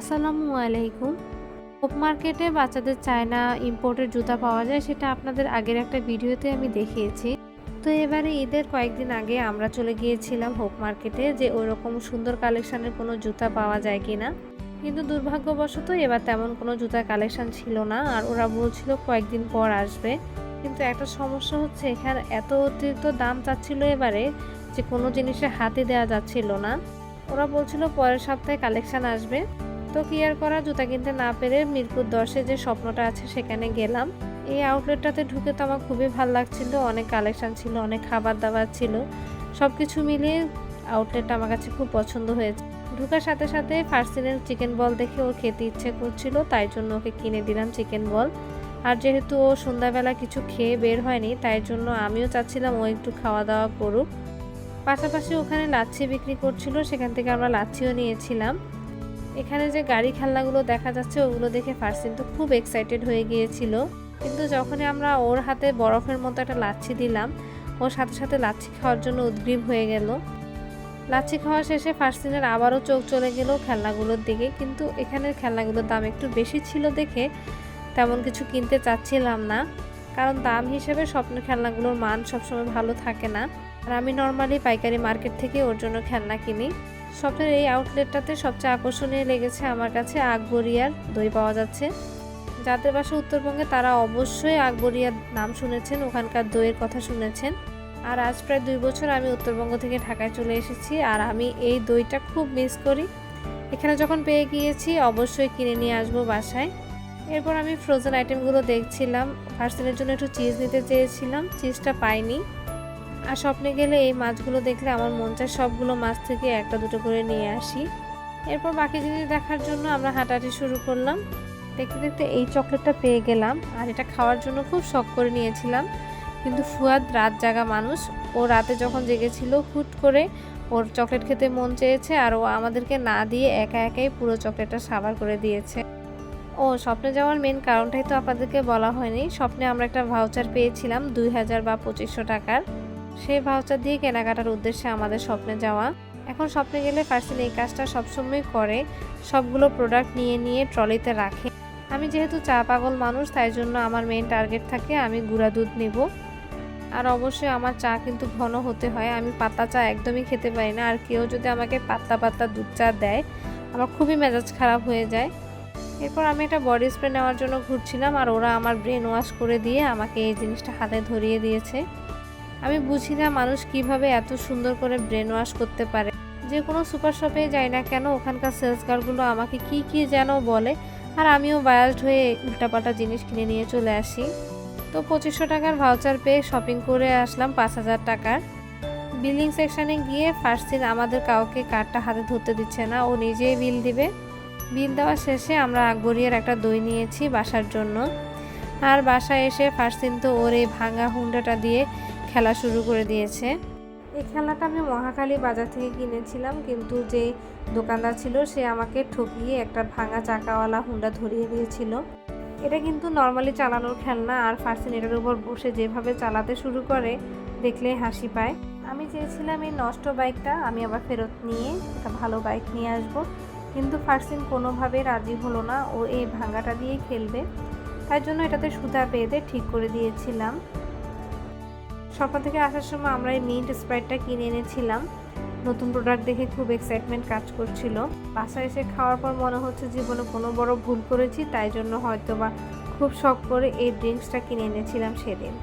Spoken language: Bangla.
আসসালামু আলাইকুম। হোপ মার্কেটে বাচ্চাদের চায়না ইম্পোর্টের জুতা পাওয়া যায়, সেটা আপনাদের আগের একটা ভিডিওতে আমি দেখিয়েছি। তো এবারে ঈদের কয়েকদিন আগে আমরা চলে গিয়েছিলাম হোপ মার্কেটে যে ওরকম সুন্দর কালেকশানের কোনো জুতা পাওয়া যায় কি না কিন্তু দুর্ভাগ্যবশত এবার তেমন কোনো জুতার কালেকশান ছিল না, আর ওরা বলছিল কয়েকদিন পর আসবে। কিন্তু একটা সমস্যা হচ্ছে, এখানে এত অতিরিক্ত দাম চাচ্ছিল এবারে যে কোনো জিনিসে হাতে দেওয়া যাচ্ছিল না। ওরা বলছিল পরের সপ্তাহে কালেকশান আসবে। তো কি আর করা, জুতা কিনতে না পেরে মিরপুর দশে যে স্বপ্নটা আছে সেখানে গেলাম। এই আউটলেটটাতে ঢুকে তো আমার খুবই ভালো লাগছিল, অনেক কালেকশান ছিল, অনেক খাবার দাবার ছিল। সব কিছু মিলিয়ে আউটলেটটা আমার কাছে খুব পছন্দ হয়েছে। ঢুকার সাথে সাথে ফার্সিনের চিকেন বল দেখে ওর খেতে ইচ্ছে করছিল, তাই জন্য ওকে কিনে দিলাম চিকেন বল আর যেহেতু ও সন্ধ্যাবেলা কিছু খেয়ে বের হয়নি, তাই জন্য আমিও চাচ্ছিলাম ও একটু খাওয়া দাওয়া করুক। পাশাপাশি ওখানে লাচ্ছি বিক্রি করছিল, সেখান থেকে আমরা লাচ্ছিও নিয়েছিলাম। এখানে যে গাড়ি খেলনাগুলো দেখা যাচ্ছে, ওগুলো দেখে ফার্সিন তো খুব এক্সাইটেড হয়ে গিয়েছিল। কিন্তু যখনই আমরা ওর হাতে বরফের মতো একটা লাচ্ছি দিলাম ওর সাথে সাথে লাচ্ছি খাওয়ার জন্য উদ্গ্রীব হয়ে গেল। লাচ্ছি খাওয়া শেষে ফার্সিনের আবারও চোখ চলে গেল খেলনাগুলোর দিকে। কিন্তু এখানের খেলনাগুলোর দাম একটু বেশি ছিল দেখে তেমন কিছু কিনতে চাচ্ছিলাম না। কারণ দাম হিসেবে স্বপ্নের খেলনাগুলোর মান সবসময় ভালো থাকে না। আর আমি নর্মালি পাইকারি মার্কেট থেকে ওর জন্য খেলনা কিনি। স্বপ্নের এই আউটলেটটাতে সবচেয়ে আকর্ষণীয় লেগেছে আমার কাছে আকবরিয়ার দই পাওয়া যাচ্ছে। যাদের বাসা উত্তরবঙ্গে তারা অবশ্যই আকবরিয়ার নাম শুনেছেন, ওখানকার দইয়ের কথা শুনেছেন। আর আজ প্রায় দুই বছর আমি উত্তরবঙ্গ থেকে ঢাকায় চলে এসেছি আর আমি এই দইটা খুব মিস করি। এখানে যখন পেয়ে গিয়েছি, অবশ্যই কিনে নিয়ে আসব বাসায়। এরপর আমি ফ্রোজেন আইটেমগুলো দেখছিলাম। পার্সেলের জন্য একটু চিজ নিতে চেয়েছিলাম চিজটা পাইনি। আর স্বপ্নে গেলে এই মাছগুলো দেখলে আমার মন চায় সবগুলো মাছ থেকে একটা দুটো করে নিয়ে আসি। এরপর বাকি জিনিস দেখার জন্য আমরা হাঁটাহাঁটি শুরু করলাম। দেখতে দেখতে এই চকলেটটা পেয়ে গেলাম। আর এটা খাওয়ার জন্য খুব শখ করে নিয়েছিলাম। কিন্তু ফুয়াদ রাত জাগা মানুষ। ও রাতে যখন জেগেছিল, হুট করে ওর চকলেট খেতে মন চেয়েছে আর ও আমাদেরকে না দিয়ে একা একাই পুরো চকলেটটা সাবার করে দিয়েছে। ও, স্বপ্নে যাওয়ার মেন কারণটাই তো আপনাদেরকে বলা হয়নি। স্বপ্নে আমরা একটা ভাউচার পেয়েছিলাম দুই হাজার বা পঁচিশশো টাকার। সেই ভাউচার দিয়ে কেনাকাটার উদ্দেশ্যে আমাদের স্বপ্নে যাওয়া। এখন স্বপ্নে গেলে ফার্সিন এই কাজটা সবসময় করে, সবগুলো প্রোডাক্ট নিয়ে নিয়ে ট্রলিতে রাখে। আমি যেহেতু চা পাগল মানুষ, তাই জন্য আমার মেন টার্গেট থাকে আমি গুঁড়া দুধ নেব। আর অবশ্যই আমার চা কিন্তু ঘন হতে হয়, আমি পাতা চা একদমই খেতে পারি না। আর কেউ যদি আমাকে পাত্তা পাতা দুধ চা দেয়, আমার খুবই মেজাজ খারাপ হয়ে যায়। এরপর আমি একটা বডি স্প্রে নেওয়ার জন্য ঘুরছিলাম, আর ওরা আমার ব্রেন ওয়াশ করে দিয়ে আমাকে এই জিনিসটা হাতে ধরিয়ে দিয়েছে। আমি বুঝি না মানুষ কীভাবে এত সুন্দর করে ব্রেন ওয়াশ করতে পারে। যে কোনো সুপার শপে যাই না কেন, ওখানকার সেলস গার্ডগুলো আমাকে কি কি যেন বলে, আর আমিও বায়াসড হয়ে উল্টাপাল্টা জিনিস কিনে নিয়ে চলে আসি। তো পঁচিশশো টাকার ভাউচার পেয়ে শপিং করে আসলাম পাঁচ হাজার টাকার বিলিং সেকশানে গিয়ে ফার্স্ট দিন আমাদের কাউকে কার্ডটা হাতে ধরতে দিচ্ছে না, ও নিজেই বিল দিবে। বিল দেওয়া শেষে আমরা আকবরিয়ার একটা দই নিয়েছি বাসার জন্য। আর বাসায় এসে ফার্স্ট দিন তো ওর এই ভাঙা হুন্ডাটা দিয়ে খেলা শুরু করে দিয়েছে। এই খেলাটা আমি মহাকালী বাজার থেকে কিনেছিলাম, কিন্তু যে দোকানদার ছিল সে আমাকে ঠকিয়ে একটা ভাঙা চাকাওয়ালা হুন্ডা ধরিয়ে দিয়েছিল। এটা কিন্তু নর্মালি চালানোর খেলনা, আর ফার্সিন এটার উপর বসে যেভাবে চালাতে শুরু করে, দেখলে হাসি পায়। আমি চেয়েছিলাম এই নষ্ট বাইকটা আমি আবার ফেরত নিয়ে একটা ভালো বাইক নিয়ে আসব। কিন্তু ফার্সিন কোনোভাবে রাজি হলো না, ও এই ভাঙাটা দিয়ে খেলবে। তাই জন্য এটাতে সুতা বেঁধে ঠিক করে দিয়েছিলাম। স্বপ্ন থেকে আসার সময় আমরা এই মিন্ট স্প্রাইটটা কিনে এনেছিলাম। নতুন প্রোডাক্ট দেখে খুব এক্সাইটমেন্ট কাজ করছিল। বাসায় এসে খাওয়ার পর মনে হচ্ছে জীবনে কোনো বড় ভুল করেছি, তাই জন্য হয়তো বা খুব শখ করে এই ড্রিঙ্কসটা কিনে এনেছিলাম সেদিন।